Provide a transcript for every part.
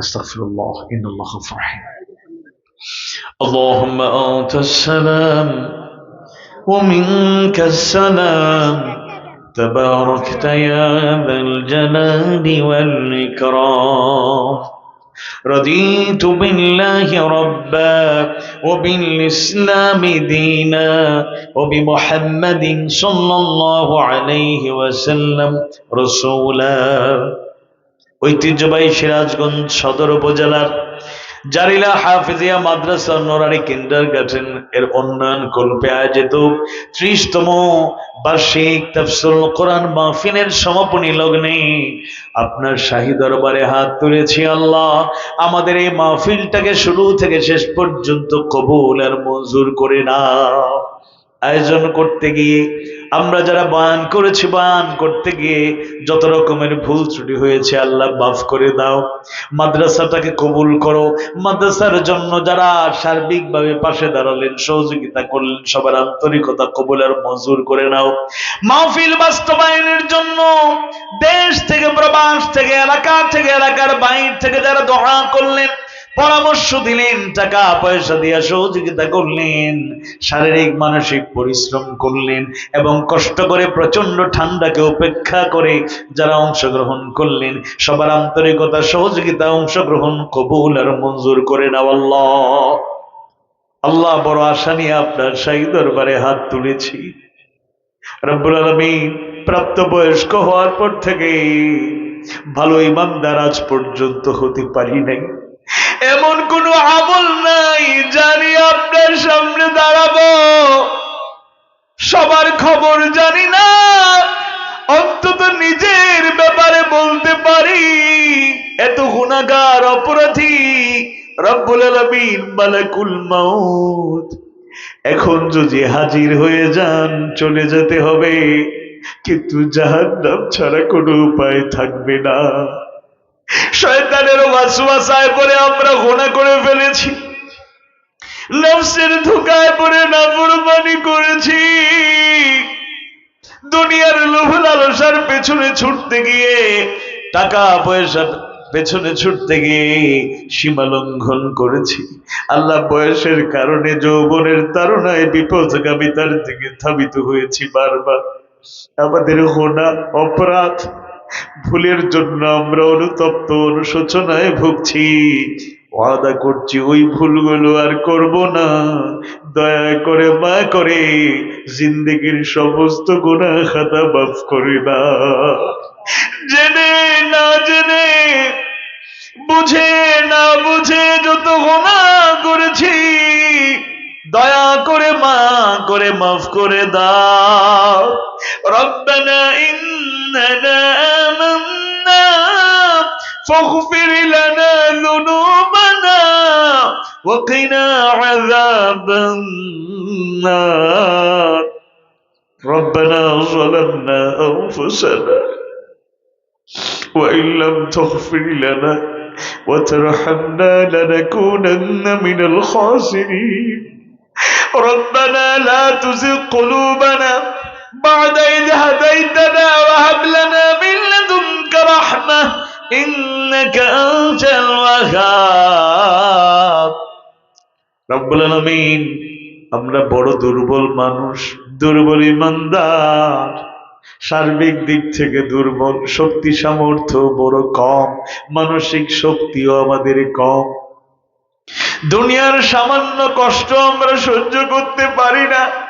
أستغفر الله إن الله غفور رحيم. اللهم أنت السلام ومنك السلام. تباركت يا ذا الجلال والإكرام. رضيت بالله ربا وبالإسلام دينا وبمحمد صلى الله عليه وسلم رسولا. ঐতিহ্যবাহী সিরাজগঞ্জ সদর উপজেলার জারিলা হাফিজিয়া মাদ্রাসা নোরারি কিন্ডার গার্ডেন এর উন্নয়ন কল্পে আয়োজিত ত্রিশতম বার্ষিক তাফসিরুল কোরআন মাহফিলের সমাপনী লগ্নে আপনার শাহী দরবারে হাত তুলেছি আল্লাহ। আমাদের এই মাহফিলটাকে শুরু থেকে শেষ পর্যন্ত কবুল আর মঞ্জুর করে না আয়োজন করতে গিয়ে আমরা যারা বয়ান করেছি, বয়ান করতে গিয়ে যত রকমের ভুল ত্রুটি হয়েছে, আল্লাহ মাফ করে দাও। মাদ্রাসাটাকে কবুল করো। মাদ্রাসার জন্য যারা সার্বিকভাবে পাশে দাঁড়ালেন, সহযোগিতা করলেন, সবার আন্তরিকতা কবুল আর মজুর করে নাও। মাহফিল বাস্তবায়নের জন্য দেশ থেকে, প্রবাস থেকে, এলাকা থেকে, এলাকার বাইর থেকে যারা দোয়া করলেন পরামর্শ দিলেন, টাকা, পয়সা দিয়ে সহযোগিতা করলেন, শারীরিক, মানসিক পরিশ্রম করলেন এবং কষ্ট করে প্রচণ্ড ঠান্ডাকে উপেক্ষা করে যারা অংশগ্রহণ করলেন, সবার আন্তরিকতা, সহযোগিতা, অংশগ্রহণ কবুল আর মঞ্জুর করে আল্লাহ। আল্লাহ বড় আশা নিয়ে আপনার শাহী দরবারে হাত তুলেছি। রব্বুল আলমী প্রাপ্ত বয়স্ক হওয়ার পর থেকে ভালো ইমানদার আজ পর্যন্ত হতে পারি নাই। এমন কোন আমল নাই জানি আপনার সামনে দাঁড়াবো। সবার খবর জানি না, অন্তত নিজের ব্যাপারে বলতে পারি। এত গুণাগার অপরাধী, রব্বুল আলামিন মালাকুল মাউত। এখন যদি হাজির হয়ে যান, চলে যেতে হবে। কিন্তু জাহান্নাম ছাড়া কোনো উপায় থাকবে না। শয়তানের ওয়াসওয়াসায় পরে আমরা গোনা করে ফেলেছি। পড়ে করেছি। দুনিয়ার লোভ লালসার পেছনে ছুটতে গিয়ে, টাকা পয়সা পেছনে ছুটতে গিয়ে সীমা লঙ্ঘন করেছি। আল্লাহ বয়সের কারণে যৌবনের তারুণায় বিপদগামিতার দিকে ধাবিত হয়েছি বারবার। আমাদের হোনা অপরাধ ভুলের জন্য আমরা অনুতপ্ত অনুশোচনায় ভুগছি। ওয়াদা করছি ওই ভুলগুলো আর করব না। দয়া করে মা করে জিন্দগির সমস্ত গুণা খাতা মাফ করে না জেনে না জেনে, বুঝে না বুঝে যত গোনা করেছি, দয়া করে মা করে মাফ করে দাও। রব্বানা ইন্নানা فاغفر لنا ذنوبنا وقنا عذاب النار. ربنا ظلمنا أنفسنا وإن لم تغفر لنا وترحمنا لنكونن من الخاسرين. ربنا لا تزغ قلوبنا بعد إذ هديتنا وهب لنا من لدنك رحمة. আমরা বড় দুর্বল মানুষ, দুর্বল ইমানদার। সার্বিক দিক থেকে দুর্বল, শক্তি সামর্থ্য বড় কম, মানসিক শক্তিও আমাদের কম। দুনিয়ার সামান্য কষ্ট আমরা সহ্য করতে পারি না।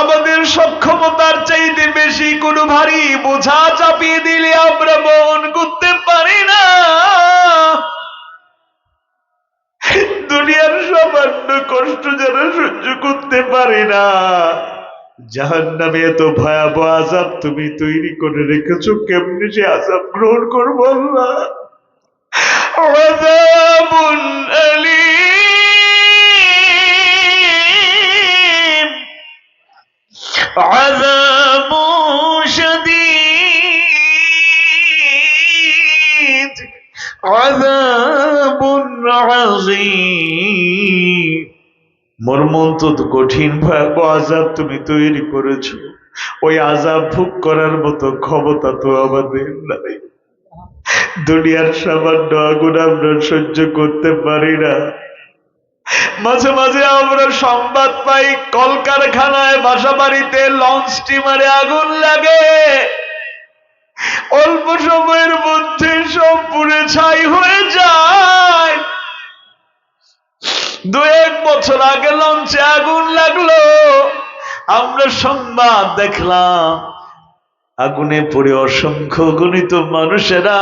আমাদের সক্ষমতার চাইতে বেশি কোনো ভারী বোঝা চাপিয়ে দিলে আমরা বহন করতে পারি না। দুনিয়ার সামান্য কষ্ট যারা সহ্য করতে পারে না। জাহান নামে এত ভয়াবহ আজাব তুমি তৈরি করে রেখেছ, কেমনি সে আজাব গ্রহণ করব না আজাবুন আলী কঠিন ভয়াবহ আজাব তুমি তৈরি ওই আজাব ভোগ করার মতো ক্ষমতা তো আমাদের নাই। দুনিয়ার সামান্য আগুন আমরা সহ্য করতে পারি না। মাঝে মাঝে আমরা সংবাদ পাই, কলকারখানায় বাসা বাড়িতে লঞ্চ স্টিমারে আগুন লাগে। অল্প সময়ের মধ্যে সব পুড়ে ছাই হয়ে যায়। দু এক বছর আগে লঞ্চে আগুন লাগল। আমরা সংবাদ দেখলাম, আগুনে পুড়ে অসংখ্য গণিত মানুষেরা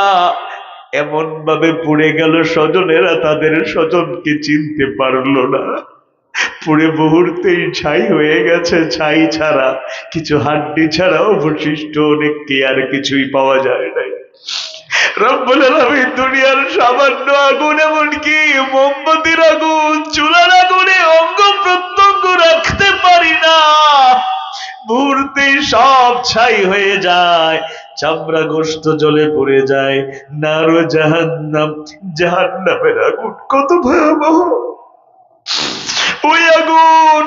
এমন ভাবে পুড়ে গেল, স্বজনেরা তাদের স্বজনকে চিনতে পারল না। পুড়ে মুহূর্তেই ছাই হয়ে গেছে, ছাই ছাড়া কিছু হাড্ডি ছাড়া অবশিষ্ট অনেক কি আর কিছুই পাওয়া যায় নাই। দুনিয়ার সামান্য আগুন এমনকি মোমবাতির আগুন, চুলার আগুনে অঙ্গ প্রত্যঙ্গ রাখতে পারি না। মুহূর্তে সব ছাই হয়ে যায়, চামড়া গোস্ত জলে পড়ে যায়, নারো জাহান্নাম, জাহান্নামের আগুন কত ভয়াবহ। ওই আগুন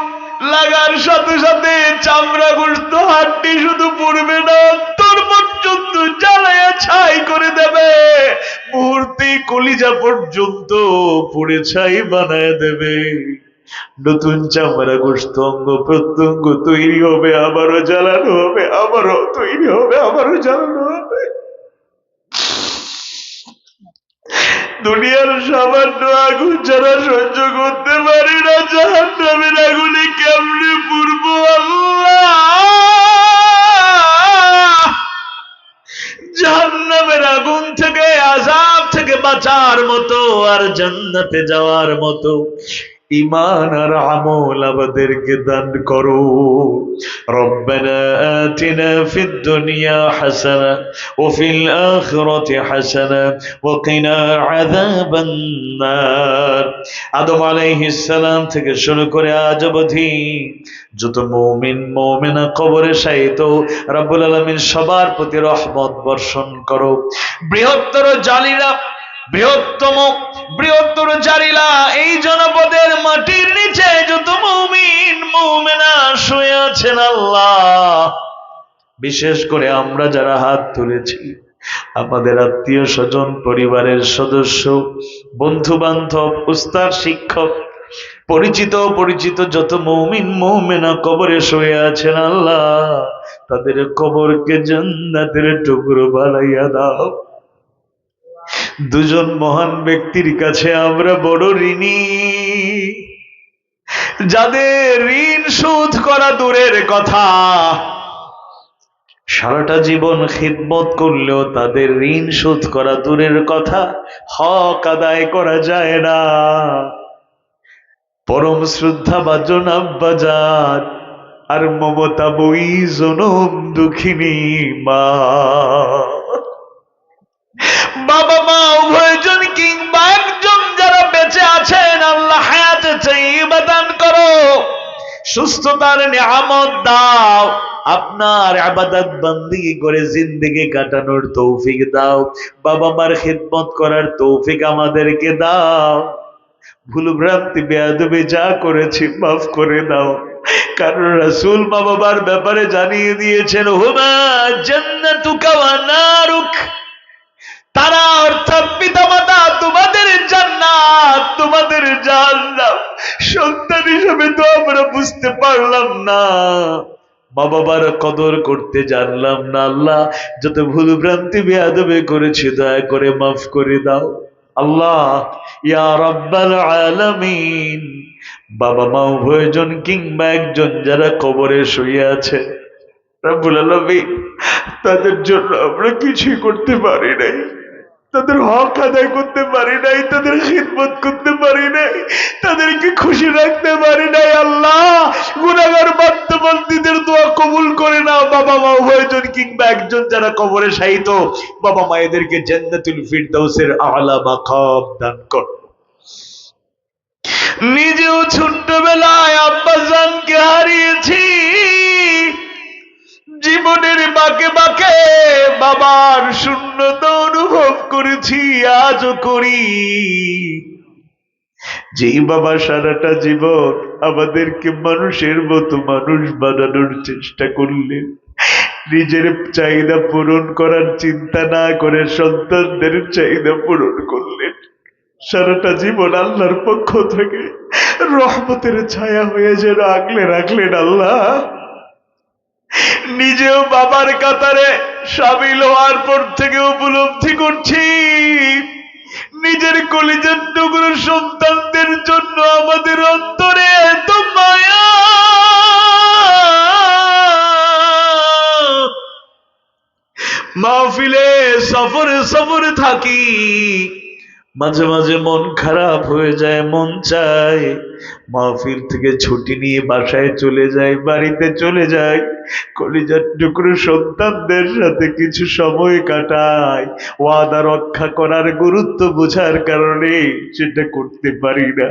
লাগার সাথে সাথে চামড়া গোস্ত, হাড্ডি শুধু পড়বে না তোর পর্যন্ত জ্বালায়া ছাই করে দেবে। মুহূর্তে কলিজা পর্যন্ত পুড়ে ছাই বানায় দেবে। নতুন চামড়া গোস্ত, অঙ্গ প্রত্যঙ্গ তৈরি হবে, আবারও জ্বালানো হবে, আবারও তৈরি হবে, আবারও জ্বালানো হবে। দুনিয়ার সামান্য আগুন যারা সহ্য করতে পারি না। জাহান নামের আগুনে কেমনে পূর্ব জাহান্নামের আগুন থেকে আজাব থেকে বাঁচার মতো আর জান্নাতে যাওয়ার মতো ইমান আর আমল আমাদেরকে দান করো ربنا آتنا في الدنيا حسنة وفي الآخرة حسنة وقنا عذاب النار আদম আলাইহিস সালাম থেকে শুরু করে আজ অবধি যত মৌমিন মৌমিনা কবরে শায়িত রব্বুল আলামিন সবার প্রতি রহমত বর্ষণ করো বৃহত্তর জালিরা বৃহত্তম বৃহত্তর জারিলা, এই জনপদের মাটির নিচে যত মৌমিন, মৌমেনা শুয়ে আছেন আল্লাহ। বিশেষ করে আমরা যারা হাত তুলেছি, আমাদের আত্মীয় স্বজন, পরিবারের সদস্য বন্ধু বান্ধব উস্তাদ, শিক্ষক, পরিচিত পরিচিত যত মৌমিন, মৌমেনা কবরে শুয়ে আছেন আল্লাহ, তাদের কবরকে জান্নাতের টুকরো বানাইয়া দাও। দুজন মহান ব্যক্তির কাছে আমরা বড় ঋণী। যাদের ঋণ শোধ করা দূরের কথা, সারাটা জীবন খিদমত করলেও তাদের ঋণ শোধ করা দূরের কথা হক আদায় করা যায় না। পরম শ্রদ্ধা বাজন আব্বাজান আর মমতা বই জনম দুঃখিনী মা। বাবা মা উভয়জন কিংবা একজন যারা বেঁচে আছেন, আল্লাহ হায়াতে চাইবা দান করো। সুস্থতার নিয়ামত দাও। আপনার আবাদত বন্দি করে জিন্দিগি কাটানোর তৌফিক দাও। বাবা মার খিদমত করার তৌফিক আমাদেরকে দাও। ভুল ভ্রান্তি বেয়াদবে যা করেছি মাফ করে দাও। কারণ রাসূল মা বাবার ব্যাপারে জানিয়ে দিয়েছেন, হুমা জান্নাতুকা ওয়া নারুক। তারা অর্থাৎ পিতামাতা, তোমাদের জান্নাত, তোমাদের জাহান্নাম। সন্তান হিসেবে তো আমরা বুঝতে পারলাম না। মা বাবার কদর করতে জানলাম না আল্লাহ। যত ভুল ভ্রান্তি বেয়াদবে করেছি, দয়া করে মাফ করে দাও। আল্লাহ আলামিন। বাবা মা উভয়জন কিংবা একজন যারা কবরে শুয়ে আছে, রব্বুল আলামিন, তাদের জন্য আমরা কিছুই করতে পারি নাই। তাদের হক আদায় করতে পারি নাই, তাদের খিদমত করতে পারি নাই, তাদেরকে খুশি রাখতে পারি নাই, আল্লাহ। গুনাগার বাদ্যবন্দীদের দোয়া কবুল করে নাও, বাবা মা উভয়জন কিংবা একজন যারা কবরে শায়িত, বাবা মায়েদেরকে জান্নাতুল ফিরদাউসের আলা মাকাম দান কর। নিজেও ছোট্টবেলায় আব্বাজানকে হারিয়েছি, জীবনের বাকে বাকে বাবার শূন্য শূন্যতা অনুভব করেছি, আজও করি। যেই বাবা সারাটা জীবন আমাদেরকে মানুষের মতো মানুষ বানানোর চেষ্টা করলেন, নিজের চাহিদা পূরণ করার চিন্তা না করে সন্তানদের চাহিদা পূরণ করলেন। সারাটা জীবন আল্লাহর পক্ষ থেকে রহমতের ছায়া হয়ে যেন আগলে রাখলেন আল্লাহ। নিজেও বাবার কাতারে সামিল হওয়ার পর থেকে উপলব্ধি করছি। নিজের কলিজার টুকরো সন্তানদের জন্য আমাদের অন্তরে এত মায়া মাহফিলে সফরে সফরে থাকি। মাঝে মাঝে মন খারাপ হয়ে যায়, মন চায়। মাহফিল থেকে ছুটি নিয়ে বাসায় চলে যায়, বাড়িতে চলে যায়। কলিজার টুকরো সন্তানদের সাথে কিছু সময় কাটায়। ওয়াদা রক্ষা করার গুরুত্ব বোঝার কারণে সেটা করতে পারি না।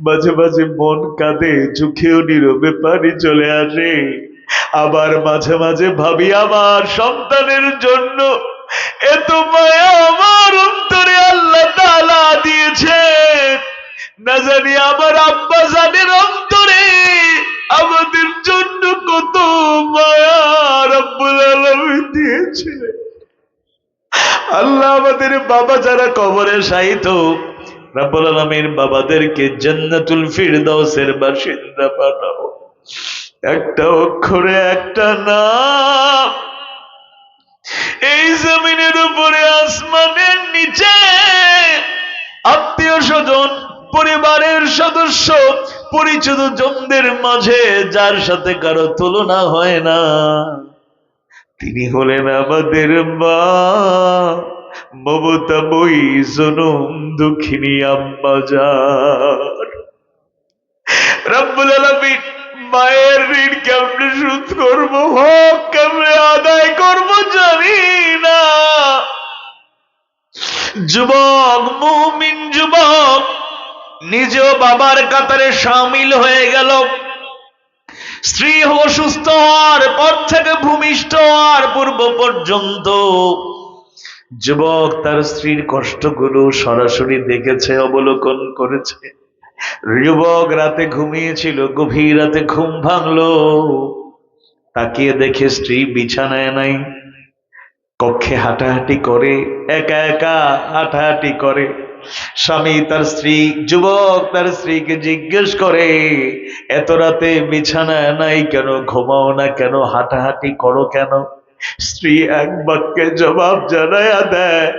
মাঝে মাঝে মন কাঁদে, চোখেও নীরবে পানি চলে আসে। আবার মাঝে মাঝে ভাবি, আমার সন্তানের জন্য এত মায়া আমার অন্তরে আল্লাহ তাআলা দিয়েছে না জানি আমার আব্বা জানের অন্তরে, আমাদের জন্য কত মায়া রব্বুল আলামিন দিয়েছে আল্লাহ আমাদের বাবা যারা কবরে শায়িত, রব্বুল আলামিন বাবাদেরকে জান্নাতুল ফিরদাউসের বাসিন্দা বানাও। একটা অক্ষরে, একটা নাম। এই জমিনের উপরে, আসমানের নিচে আত্মীয় স্বজন পরিবারের সদস্য, পরিচিত জনদের মাঝে যার সাথে কারও তুলনা হয় না। তিনি হলেন আমাদের মা মমতাময়ী জনম দুঃখিনী আম্মা যার রব্বুল আলামিন মায়ের ঋণ কেমনে শোধ করব হক কেমনে আদায় করব জানি না। যুবক, মুমিন যুবক নিজেও বাবার কাতারে সামিল হয়ে গেল। স্ত্রী অসুস্থ হওয়ার পর থেকে ভূমিষ্ঠ হওয়ার পূর্ব পর্যন্ত যুবক তার স্ত্রীর কষ্টগুলো সরাসরি দেখেছে, অবলোকন করেছে। যুবক রাতে ঘুমিয়েছিল, গভীর রাতে ঘুম ভাঙলো। তাকিয়ে দেখে স্ত্রী বিছানায় নাই। কক্ষে হাঁটাহাঁটি করে, একা একা হাঁটাহাঁটি করে। স্বামী তার স্ত্রী, যুবক তার স্ত্রীকে জিজ্ঞেস করে, এত রাতে বিছানায় নাই কেন? ঘুমাও না কেন? হাঁটাহাঁটি করো কেন? স্ত্রী এক বাক্যে জবাব জানায়া দেয়,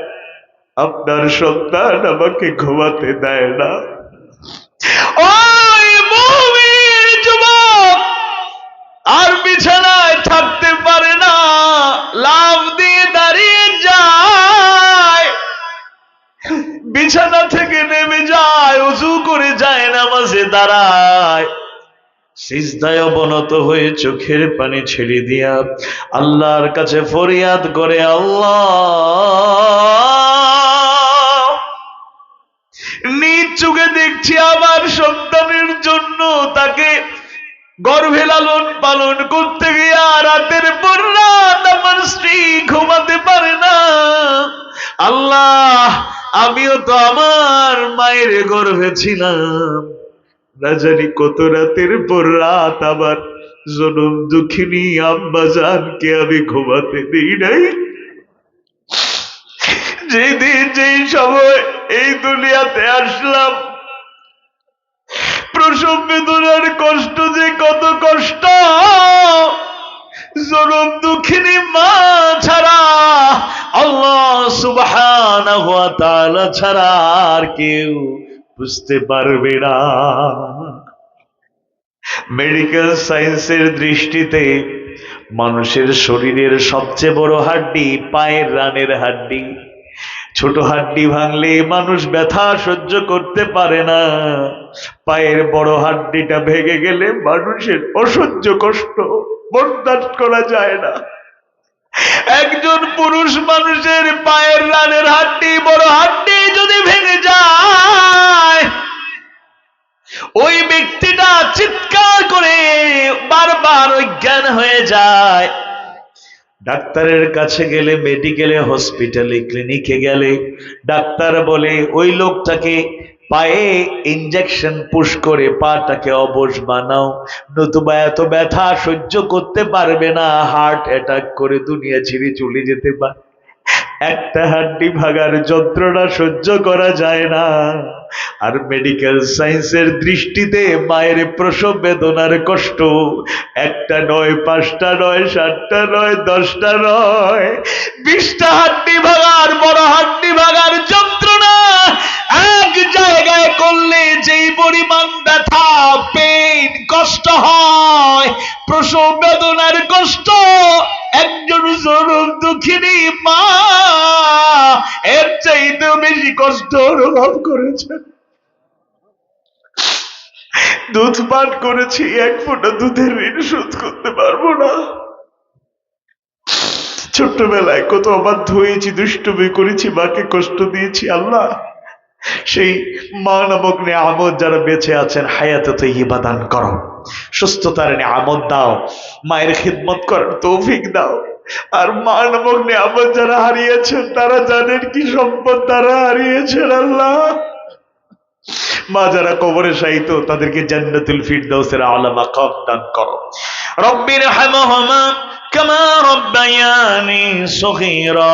আপনার সন্তান আমাকে ঘুমাতে দেয় না। দাঁড়ায়। সিজদায় অবনত হয়ে চোখের পানি ছেড়ে দিয়া আল্লাহর কাছে ফরিয়াদ করে, আল্লাহ, নিজ চোখে দেখছি আমার সন্তানের জন্য তাকে গর্ভে লালন পালন করতে গিয়া রাতের পর রাত আমার স্ত্রী ঘুমাতে পারে না। আল্লাহ, আমিও তো আমার মায়ের গর্ভে ছিলাম। না জানি কত রাতের পর রাত আবার জনম দুঃখিনী আম্মা জানকে আমি ঘুমাতে দিই নাই। যেদিন যেই সময় এই দুনিয়াতে আসলাম, প্রসব বেদনার কষ্ট যে কত কষ্ট, জনম দুঃখিনী মা ছাড়া, আল্লাহ তাআলা ছাড়া আর কেউ বুঝতে পারবে না। মেডিকেল সায়েন্সের দৃষ্টিতে মানুষের শরীরের সবচেয়ে বড় হাড্ডি পায়ের রানের হাড্ডি। ছোট হাড্ডি ভাঙলে মানুষ ব্যথা সহ্য করতে পারে না। পায়ের বড় হাড্ডিটা ভেঙে গেলে মানুষের অসহ্য কষ্ট বরদাস্ত করা যায় না। একজন পুরুষ মানুষের পায়ের রানের হাড্ডি বড় হাড্ডি যদি ভেঙে যায় ওই ব্যক্তিটা চিৎকার করে বারবার অজ্ঞান হয়ে যায়। ডাক্তারের কাছে গেলে মেডিকেলে হসপিটালে ক্লিনিকে গেলে, ডাক্তার বলে, ওই লোকটাকে পায়ে ইঞ্জেকশন পুশ করে পাটাকে অবশ বানাও, নতুবা এত ব্যথা সহ্য করতে পারবে না হার্ট অ্যাটাক করে দুনিয়া ছেড়ে চলে যেতে পারে। একটা হাড্ডি ভাগার যন্ত্রণা সহ্য করা যায় না। আর মেডিকেল সায়েন্সের দৃষ্টিতে মায়ের প্রসব বেদনার কষ্ট। একটা নয়, পাঁচটা নয়, সাতটা নয়, দশটা নয়। বিশটা হাড্ডি ভাগার বড় হাড্ডি ভাগার যন্ত্রণা এক জায়গায় করলে যেই পরিমাণ ব্যথা পেন কষ্ট হয়, প্রসব বেদনার কষ্ট, একজন জরুর দুঃখিনী মা এর চাইতে বেশি কষ্ট অনুভব করেছে। দুধ পান করেছি, এক ফোঁটা দুধের ঋণ শোধ করতে পারব না। ছোট্টবেলায় কত অবাধ্য হয়েছি, দুষ্টুমি করেছি, মাকে কষ্ট দিয়েছি, আল্লাহ। সেই মা নামক নিয়ে আমদ যারা বেঁচে আছেন, হায়াতে তো ইবাদান করো। সুস্থতার আমদ দাও, মায়ের খিদমত করার তৌফিক দাও। আর মা নামক নিয়ামত যারা হারিয়েছেন, তারা জানেন কি সম্পদ তারা হারিয়েছেন, আল্লাহ। মা যারা কবরে সাহিত তাদেরকে জান্নাতুল ফিরদাউসের আলা মাকাম দান করো। রব্বির হামহুমা কামা রব্বায়ানি সগীরা।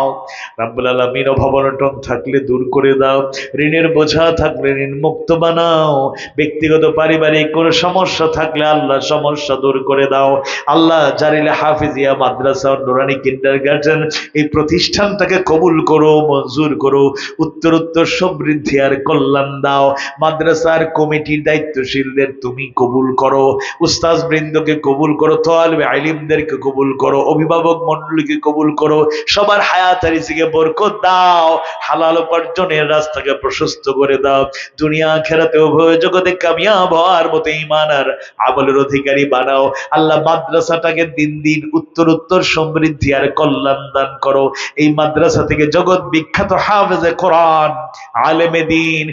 দাও। রাব্বুল আলামিন অভাবনটন থাকলে দূর করে দাও। ঋণের বোঝা থাকলে ঋণ মুক্ত বানাও। ব্যক্তিগত পারিবারিক কোন সমস্যা থাকলে আল্লাহ সমস্যা দূর করে দাও। আল্লাহ জারিলে হাফিজিয়া মাদ্রাসা নুরানি কিন্ডার গার্জেন এই প্রতিষ্ঠানটাকে কবুল করো, মঞ্জুর করো। উত্তর উত্তর সমৃদ্ধি আর কল্যাণ দাও। মাদ্রাসার কমিটির দায়িত্বশীলদের তুমি কবুল করো। উস্তাজ বৃন্দকে কবুল করো, তোয়ালবে আলিমদেরকে কবুল করো। অভিভাবক মন্ডলীকে কবুল করো। সবার হায়াত রিজিকে বরকত দাও, হালাল উপার্জনের রাস্তাকে প্রশস্ত করে দাও। দুনিয়া খেরাতে উভয় জগতে কামিয়াব হওয়ার মতো ইমান আর আমলের অধিকারী বানাও। আল্লাহ মাদ্রাসাটাকে দিন দিন উত্তর উত্তর সমৃদ্ধি আর কল্যাণ দান করো। এই মাদ্রাসা থেকে জগৎ বিখ্যাত হাফেজে কোরআন, আলেমে দিন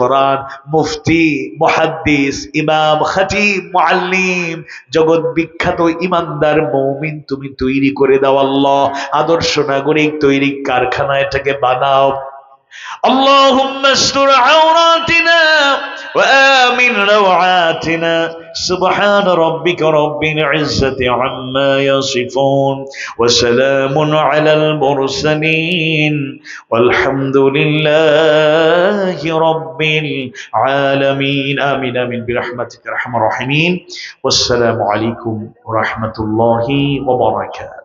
কোরআন, মুফতি, মুহাদ্দিস, ইমাম, খতিব, মুআল্লিম, জগৎ বিখ্যাত ইমানদার মুমিন তুমি তৈরি করে দাও আল্লাহ। আদর্শ নাগরিক তৈরি কারখানা এটাকে বানাও اللهم استر عوراتنا وآمن روعاتنا سبحان ربك رب العزة عما يصفون وسلام على المرسلين والحمد لله رب العالمين آمين آمين برحمتك رحم الراحمين والسلام عليكم ورحمة الله وبركاته